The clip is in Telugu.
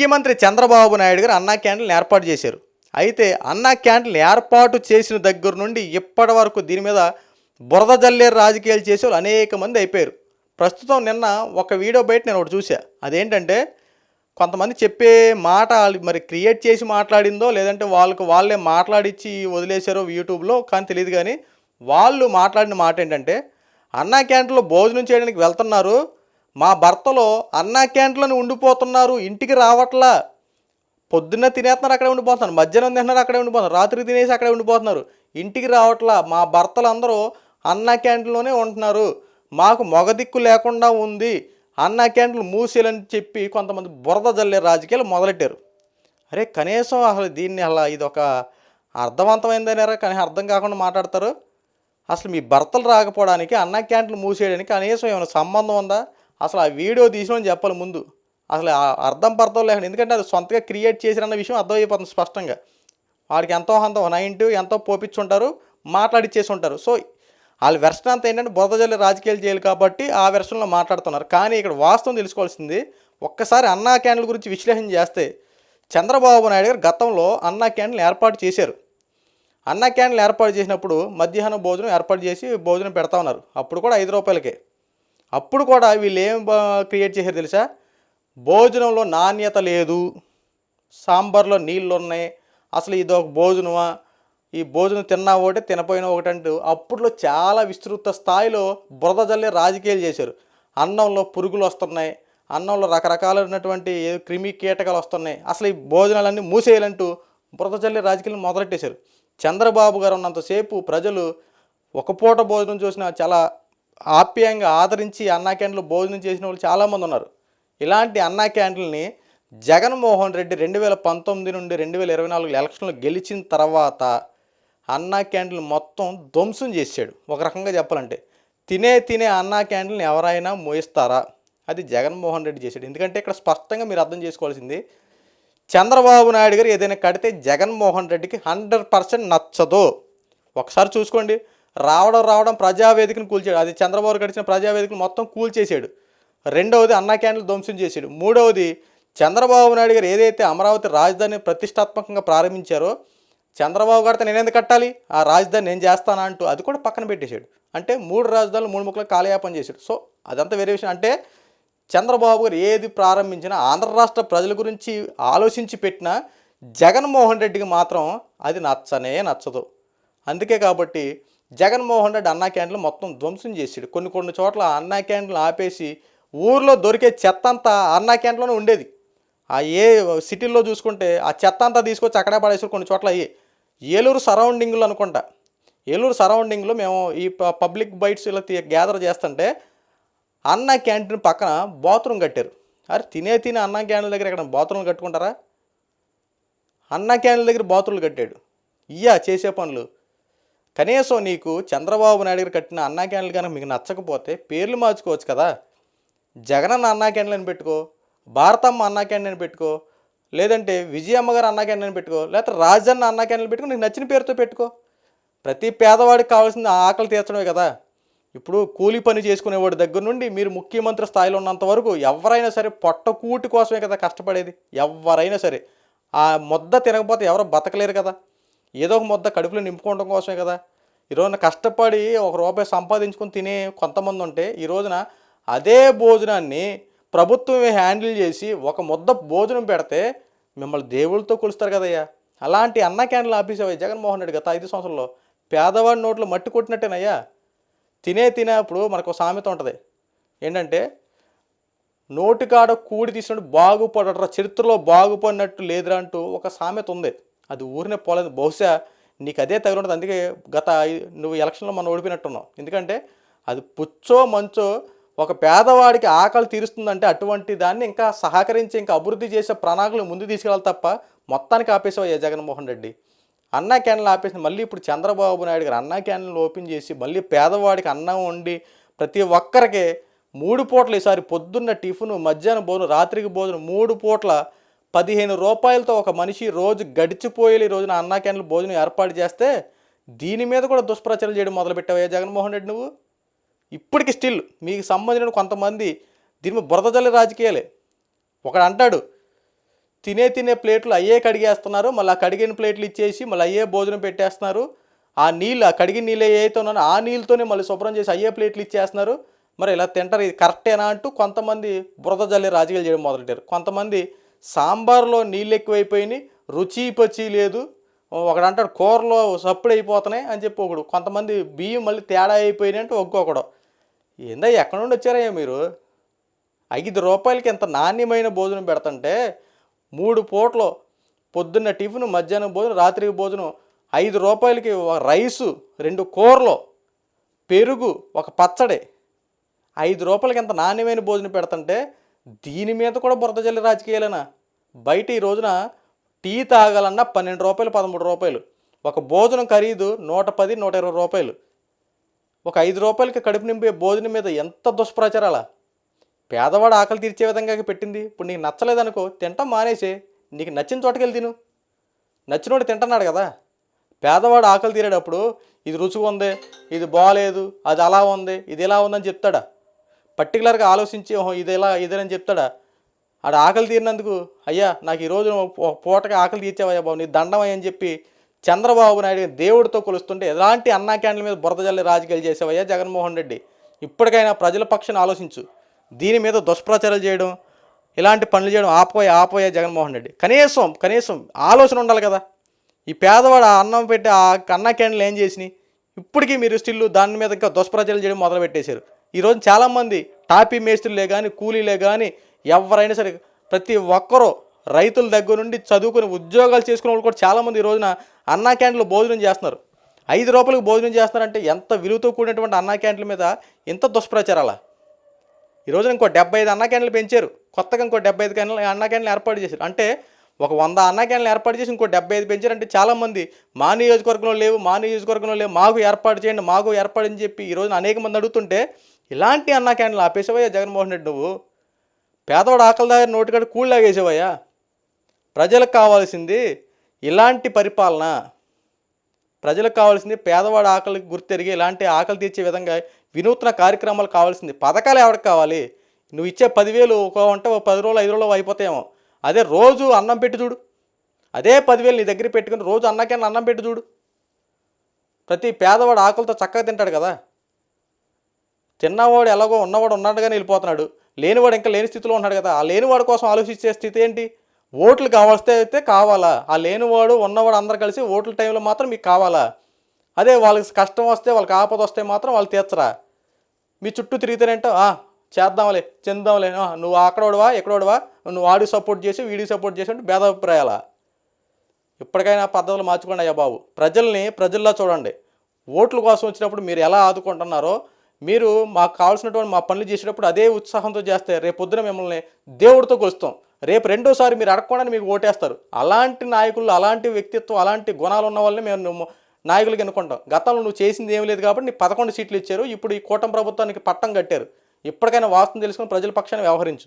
ముఖ్యమంత్రి చంద్రబాబు నాయుడు గారు అన్నా క్యాంటీన్లు ఏర్పాటు చేశారు. అయితే అన్నా క్యాంటీన్లు ఏర్పాటు చేసిన దగ్గర నుండి ఇప్పటి వరకు దీని మీద బురద జల్లే రాజకీయాలు చేసే వాళ్ళు అనేక మంది అయిపోయారు. ప్రస్తుతం నిన్న ఒక వీడియో బయట నేను ఒకటి చూసా అదేంటంటే కొంతమంది చెప్పే మాట మరి క్రియేట్ చేసి మాట్లాడిందో లేదంటే వాళ్ళకు వాళ్ళే మాట్లాడిచ్చి వదిలేశారో యూట్యూబ్లో కానీ తెలియదు కానీ వాళ్ళు మాట్లాడిన మాట ఏంటంటే అన్నా క్యాంటీన్లో భోజనం చేయడానికి వెళ్తున్నారు మా భర్తలో అన్నా క్యాంటీన్లోనే ఉండిపోతున్నారు ఇంటికి రావట్లా. పొద్దున్న తినేస్తున్నారు అక్కడే ఉండిపోతున్నారు. మధ్యాహ్నం తింటున్నారు అక్కడే ఉండిపోతున్నారు. రాత్రి తినేసి అక్కడే ఉండిపోతున్నారు. ఇంటికి రావట్లా. మా భర్తలు అందరూ అన్నా క్యాంటీన్లోనే ఉంటున్నారు. మాకు మొగదిక్కు లేకుండా ఉంది. అన్నా క్యాంటీన్లు మూసేయాలని చెప్పి కొంతమంది బురద జల్లే రాజకీయాలు మొదలెట్టారు. అరే కనీసం అసలు దీన్ని అలా ఇది ఒక అర్థవంతమైందనేరా కానీ అర్థం కాకుండా మాట్లాడతారు. అసలు మీ భర్తలు రాకపోవడానికి అన్నా క్యాంటీన్లు మూసేయడానికి కనీసం ఏమైనా సంబంధం ఉందా? అసలు ఆ వీడియో తీసినని చెప్పాలి ముందు. అసలు ఆ అర్థం పర్థం లేకుండా ఎందుకంటే అది సొంతగా క్రియేట్ చేసిరన్న విషయం అర్థమైపోతుంది స్పష్టంగా. వాడికి ఎంతో అంత నైంటు ఎంతో పోపించుంటారు మాట్లాడిచ్చేసి ఉంటారు సో వాళ్ళ వెర్షన్ అంతా ఏంటంటే బురదజల్లి రాజకీయాలు చేయాలి కాబట్టి ఆ వెర్షన్లో మాట్లాడుతున్నారు. కానీ ఇక్కడ వాస్తవం తెలుసుకోవాల్సింది ఒక్కసారి అన్నా క్యాండిల్ గురించి విశ్లేషణ చేస్తే చంద్రబాబు నాయుడు గారు గతంలో అన్నా క్యాండిల్ ఏర్పాటు చేశారు. అన్నా క్యాండిల్ ఏర్పాటు చేసినప్పుడు మధ్యాహ్నం భోజనం ఏర్పాటు చేసి భోజనం పెడతా ఉన్నారు. అప్పుడు కూడా ఐదు రూపాయలకే. అప్పుడు కూడా వీళ్ళు ఏం బా- క్రియేట్ చేశారు తెలుసా? భోజనంలో నాణ్యత లేదు సాంబార్లో నీళ్ళు ఉన్నాయి అసలు ఇది ఒక భోజనమా? ఈ భోజనం తిన్నా ఒకటి తినపోయినా ఒకటి అంటూ అప్పట్లో చాలా విస్తృత స్థాయిలో బురద జల్లే రాజకీయాలు చేశారు. అన్నంలో పురుగులు వస్తున్నాయి అన్నంలో రకరకాలైనటువంటి ఏ క్రిమి కీటకాలు వస్తున్నాయి. అసలు ఈ భోజనాలన్నీ మూసేయాలంటూ బురద జల్లే రాజకీయాలు మొదలెట్టేశారు. చంద్రబాబు గారు ఉన్నంతసేపు ప్రజలు ఒక పూట భోజనం చూసిన చాలా ఆప్యాయంగా ఆదరించి అన్నా క్యాంటీన్లో భోజనం చేసిన వాళ్ళు చాలామంది ఉన్నారు. ఇలాంటి అన్నా క్యాంటీన్ని జగన్మోహన్ రెడ్డి రెండు వేల పంతొమ్మిది నుండి రెండు వేల ఇరవై నాలుగు ఎలక్షన్లో గెలిచిన తర్వాత అన్నా క్యాంటీన్లు మొత్తం ధ్వంసం చేశాడు. ఒక రకంగా చెప్పాలంటే తినే తినే అన్నా క్యాంటీన్లు ఎవరైనా మోయిస్తారా? అది జగన్మోహన్ రెడ్డి చేశాడు. ఎందుకంటే ఇక్కడ స్పష్టంగా మీరు అర్థం చేసుకోవాల్సింది చంద్రబాబు నాయుడు గారు ఏదైనా కడితే జగన్మోహన్ రెడ్డికి హండ్రెడ్ పర్సెంట్ నచ్చదు. ఒకసారి చూసుకోండి. రావడం రావడం ప్రజావేదికను కూల్చాడు. అది చంద్రబాబు గడిచిన ప్రజావేదికను మొత్తం కూల్చేసాడు రెండవది అన్నా క్యాండిల్ ధ్వంసం చేశాడు. మూడవది చంద్రబాబు నాయుడు గారు ఏదైతే అమరావతి రాజధాని ప్రతిష్టాత్మకంగా ప్రారంభించారో చంద్రబాబు గారితో నేను ఎందుకు కట్టాలి? ఆ రాజధాని నేను చేస్తానా అంటూ అది కూడా పక్కన పెట్టేశాడు. అంటే మూడు రాజధానులు మూడు ముక్కలు కాలయాపన చేశాడు. సో అదంతా వేరే విషయం. అంటే చంద్రబాబు గారు ఏది ప్రారంభించినా ఆంధ్ర రాష్ట్ర ప్రజల గురించి ఆలోచించి పెట్టినా జగన్మోహన్ రెడ్డికి మాత్రం అది నచ్చనే నచ్చదు. అందుకే కాబట్టి జగన్మోహన్ రెడ్డి అన్నా క్యాంటీన్లు మొత్తం ధ్వంసం చేసాడు కొన్ని కొన్ని చోట్ల అన్నా క్యాంటీన్లు ఆపేసి ఊర్లో దొరికే చెత్త అంతా అన్నా క్యాంటీన్లోనే ఉండేది. ఆ ఏ సిటీల్లో చూసుకుంటే ఆ చెత్త అంతా తీసుకొచ్చి అక్కడే పడేసారు కొన్ని చోట్ల అయ్యి. ఏలూరు సరౌండింగ్లు అనుకుంటా. ఏలూరు సరౌండింగ్లో మేము ఈ పబ్లిక్ బైట్స్ ఇలా తీ- గ్యాదర్ చేస్తుంటే అన్న క్యాంటీన్ పక్కన బాత్రూమ్ కట్టారు. అరే తినే తినే అన్న క్యాంటీన్ దగ్గర ఇక్కడ బాత్రూమ్లు కట్టుకుంటారా? అన్న క్యాంటీన్ దగ్గర బాత్రూమ్లు కట్టాడు. ఇయ్యా చేసే పనులు. కనీసం నీకు చంద్రబాబు నాయుడు గారు కట్టిన అన్నా క్యాండిల్ కనుక మీకు నచ్చకపోతే పేర్లు మార్చుకోవచ్చు కదా. జగనన్న అన్నా క్యాండిల్ అని పెట్టుకో భారతమ్మ అన్నా క్యాండిల్ అని పెట్టుకో లేదంటే విజయమ్మ గారు అన్నా క్యాండిల్ అని పెట్టుకో లేకపోతే రాజన్న అన్నా క్యాండిల్ పెట్టుకో నీకు నచ్చిన పేరుతో పెట్టుకో. ప్రతి పేదవాడికి కావాల్సింది ఆకలి తీర్చడమే కదా. ఇప్పుడు కూలి పని చేసుకునేవాడి దగ్గర నుండి మీరు ముఖ్యమంత్రి స్థాయిలో ఉన్నంత వరకు ఎవరైనా సరే పొట్టకూటి కోసమే కదా కష్టపడేది. ఎవరైనా సరే. ఆ ముద్ద తినకపోతే ఎవరు బతకలేరు కదా. ఏదో ఒక ముద్ద కడుపులో నింపుకోవడం కోసమే కదా. ఈ రోజున కష్టపడి ఒక రూపాయి సంపాదించుకొని తినే కొంతమంది ఉంటే ఈ రోజున అదే భోజనాన్ని ప్రభుత్వమే హ్యాండిల్ చేసి ఒక ముద్ద భోజనం పెడితే మిమ్మల్ని దేవుళ్ళతో కొలుస్తారు కదయ్యా. అలాంటి అన్న క్యాండిల్ ఆపేసావయ్య జగన్మోహన్ రెడ్డి గత ఐదు సంవత్సరంలో పేదవాడి నోట్లో మట్టి కొట్టినట్టేనయ్యా. తినే తినేప్పుడు మనకు ఒక సామెత ఉంటుంది. ఏంటంటే నోటికాడ కూడి తీసినట్టు బాగుపడరా చరిత్రలో బాగుపడినట్టు లేదురా అంటూ ఒక సామెత ఉంది. అది ఊరినే పోలేదు. బహుశా నీకు అదే తగిలి ఉంటుంది అందుకే గత నువ్వు ఎలక్షన్లో మనం ఓడిపోయినట్టున్నావు. ఎందుకంటే అది పుచ్చో మంచో ఒక పేదవాడికి ఆకలి తీరుస్తుందంటే అటువంటి దాన్ని ఇంకా సహకరించి ఇంకా అభివృద్ధి చేసే ప్రణాళికలు ముందు తీసుకెళ్ళాలి తప్ప మొత్తానికి ఆపేసావు జగన్మోహన్ రెడ్డి? అన్నా క్యాన్లు ఆపేసి మళ్ళీ ఇప్పుడు చంద్రబాబు నాయుడు గారు అన్నా క్యాన్లు ఓపెన్ చేసి మళ్ళీ పేదవాడికి అన్నం వండి ప్రతి ఒక్కరికి మూడు పూటలు ఈసారి పొద్దున్న టిఫిన్ మధ్యాహ్నం భోజనం రాత్రికి భోజనం మూడు పూట్ల పదిహేను రూపాయలతో ఒక మనిషి రోజు గడిచిపోయే ఈ రోజున అన్నా క్యాండిల్ భోజనం ఏర్పాటు చేస్తే దీని మీద కూడా దుష్ప్రచారం చేయడం మొదలుపెట్టావయ్యా జగన్మోహన్ రెడ్డి నువ్వు? ఇప్పటికి స్టిల్ మీకు సంబంధించిన కొంతమంది దీని మీద బురద జల్లి రాజకీయాలే. ఒకడు అంటాడు తినే తినే ప్లేట్లు అయ్యే కడిగేస్తున్నారు మళ్ళీ ఆ కడిగిన ప్లేట్లు ఇచ్చేసి మళ్ళీ అయ్యే భోజనం పెట్టేస్తున్నారు. ఆ నీళ్ళు ఆ కడిగిన నీళ్ళు ఏవైతే ఉన్నానో ఆ నీళ్ళతోనే మళ్ళీ శుభ్రం చేసి అయ్యే ప్లేట్లు ఇచ్చేస్తున్నారు. మరి ఇలా తింటారు ఇది కరెక్టేనా అంటూ కొంతమంది బురద జల్లి రాజకీయాలు చేయడం మొదలెట్టారు కొంతమంది సాంబార్లో నీళ్ళు ఎక్కువైపోయినాయి రుచి పచి లేదు. ఒకడు అంటాడు కూరలో సప్పుడు అయిపోతున్నాయి అని చెప్పి ఒకడు కొంతమంది బియ్యం మళ్ళీ తేడా అయిపోయినాయి అంటే ఒక్కొక్కడు ఏందా ఎక్కడి నుండి వచ్చారయ్యా మీరు? ఐదు రూపాయలకి ఎంత నాణ్యమైన భోజనం పెడతంటే మూడు పూటలు పొద్దున్న టిఫిన్ మధ్యాహ్నం భోజనం రాత్రికి భోజనం ఐదు రూపాయలకి ఒక రైసు రెండు కూరలు పెరుగు ఒక పచ్చడి ఐదు రూపాయలకి ఎంత నాణ్యమైన భోజనం పెడతంటే దీని మీద కూడా బురద జల్లి రాజకీయాలేనా? బయట ఈ రోజున టీ తాగాలన్నా పన్నెండు రూపాయలు పదమూడు రూపాయలు. ఒక భోజనం ఖరీదు నూట పది నూట ఇరవై రూపాయలు. ఒక ఐదు రూపాయలకి కడుపు నింపే భోజనం మీద ఎంత దుష్ప్రచారాల? పేదవాడు ఆకలి తీర్చే విధంగా పెట్టింది. ఇప్పుడు నీకు నచ్చలేదనుకో తింటాం మానేసే. నీకు నచ్చిన చోటకెళ్ళి తిను. నచ్చినోడు తింటున్నాడు కదా. పేదవాడు ఆకలి తీరేటప్పుడు ఇది రుచిగా ఉంది ఇది బాగాలేదు అది అలా ఉంది ఇది ఇలా ఉందని చెప్తాడా? పర్టికులర్గా ఆలోచించి ఓహో ఇది ఇలా ఇదేనని చెప్తాడా? ఆడ ఆకలి తీరినందుకు అయ్యా నాకు ఈరోజు పూటగా ఆకలి తీర్చావయ్యా బాబు నీ దండం అని చెప్పి చంద్రబాబు నాయుడు దేవుడితో కొలుస్తుంటే ఎలాంటి అన్నా క్యాండిల్ మీద బురద జల్లి రాజకీయాలు చేసేవయ్యా జగన్మోహన్ రెడ్డి? ఇప్పటికైనా ప్రజల పక్షాన్ని ఆలోచించు. దీని మీద దుష్ప్రచారాలు చేయడం ఇలాంటి పనులు చేయడం ఆపోయా ఆపోయా జగన్మోహన్ రెడ్డి. కనీసం కనీసం ఆలోచన ఉండాలి కదా. ఈ పేదవాడు ఆ అన్నం పెట్టి ఆ అన్నా క్యాండిల్ ఏం చేసినాయి? ఇప్పటికీ మీరు స్టిల్ దాని మీద ఇంకా దుష్ప్రచారాలు చేయడం మొదలుపెట్టేశారు. ఈరోజు చాలామంది టాపీ మేస్త్రులే కానీ కూలీలే కానీ ఎవరైనా సరే ప్రతి ఒక్కరూ రైతుల దగ్గర నుండి చదువుకుని ఉద్యోగాలు చేసుకునే వాళ్ళు కూడా చాలామంది ఈ రోజున అన్నా క్యాంటీన్లో భోజనం చేస్తున్నారు. ఐదు రూపాయలకు భోజనం చేస్తున్నారంటే ఎంత విలువతో కూడినటువంటి అన్నా క్యాంటీన్ల మీద ఇంత దుష్ప్రచారాలా? ఈ రోజున ఇంకో డెబ్బై ఐదు అన్నా క్యాంటీన్లు పెంచారు. కొత్తగా ఇంకో డెబ్బై ఐదు క్యాంటీన్లు అన్నా క్యాంటీన్లు ఏర్పాటు చేశారు. అంటే ఒక వంద అన్నా క్యాంటీన్లు ఏర్పాటు చేసి ఇంకో డెబ్బై ఐదు పెంచారంటే చాలామంది మా నియోజకవర్గంలో లేవు మా నియోజకవర్గంలో లేవు మాకు ఏర్పాటు చేయండి మాకు ఏర్పాటు అని చెప్పి ఈ రోజున అనేక మంది అడుగుతుంటే ఇలాంటి అన్నా క్యాండిల్ ఆపేసావయ్యా జగన్మోహన్ రెడ్డి నువ్వు? పేదవాడు ఆకలి దగ్గర నోటికాడ కూల్ లాగేసావయ్యా? ప్రజలకు కావాల్సింది ఇలాంటి పరిపాలన. ప్రజలకు కావాల్సింది పేదవాడు ఆకలికి గుర్తెరిగి ఇలాంటి ఆకలి తీర్చే విధంగా వినూత్న కార్యక్రమాలు కావాల్సింది. పథకాలు ఎవరికి కావాలి? నువ్వు ఇచ్చే పదివేలు ఒక అంటే పది రోజులు ఐదు రోజులు అయిపోతాయేమో. అదే రోజు అన్నం పెట్టి చూడు. అదే పదివేలు నీ దగ్గర పెట్టుకుని రోజు అన్నకైనా అన్నం పెట్టి చూడు. ప్రతి పేదవాడు ఆకలితో చక్కగా తింటాడు కదా. తిన్నవాడు ఎలాగో ఉన్నవాడు ఉన్నట్టుగానే వెళ్ళిపోతున్నాడు. లేనివాడు ఇంకా లేని స్థితిలో ఉన్నాడు కదా. ఆ లేనివాడు కోసం ఆలోచించే స్థితి ఏంటి? ఓట్లు కావాల్స్తే అయితే కావాలా? ఆ లేనివాడు ఉన్నవాడు అందరు కలిసి ఓట్ల టైంలో మాత్రం మీకు కావాలా? అదే వాళ్ళకి కష్టం వస్తే వాళ్ళకి ఆపద వస్తే మాత్రం వాళ్ళు తీర్చరా? మీ చుట్టూ తిరిగితేనేంటో "ఆ, చేద్దాంలే చెందాంలే నువ్వు అక్కడోడవా ఎక్కడోడవా నువ్వు వాడి సపోర్ట్ చేసి వీడి సపోర్ట్ చేసి అంటే భేదాభిప్రాయాల? ఇప్పటికైనా పద్ధతులు మార్చుకోండి అయ్యా బాబు. ప్రజల్ని ప్రజల్లో చూడండి. ఓట్ల కోసం వచ్చినప్పుడు మీరు ఎలా ఆదుకుంటున్నారో మీరు మాకు కావాల్సినటువంటి మా పనులు చేసేటప్పుడు అదే ఉత్సాహంతో చేస్తే రేపు పొద్దున మిమ్మల్ని దేవుడితో కొలుస్తాం. రేపు రెండోసారి మీరు అడగకుండానే మీకు ఓటేస్తారు. అలాంటి నాయకులు అలాంటి వ్యక్తిత్వం అలాంటి గుణాలు ఉన్న వాళ్ళని మేము నాయకులకి ఎన్నుకుంటాం. గతంలో నువ్వు చేసింది ఏం లేదు కాబట్టి నీ పదకొండు సీట్లు ఇచ్చారు. ఇప్పుడు ఈ కూటమి ప్రభుత్వానికి పట్టం కట్టారు. ఇప్పటికైనా వాస్తవం తెలుసుకుని ప్రజల పక్షాన్ని వ్యవహరించు.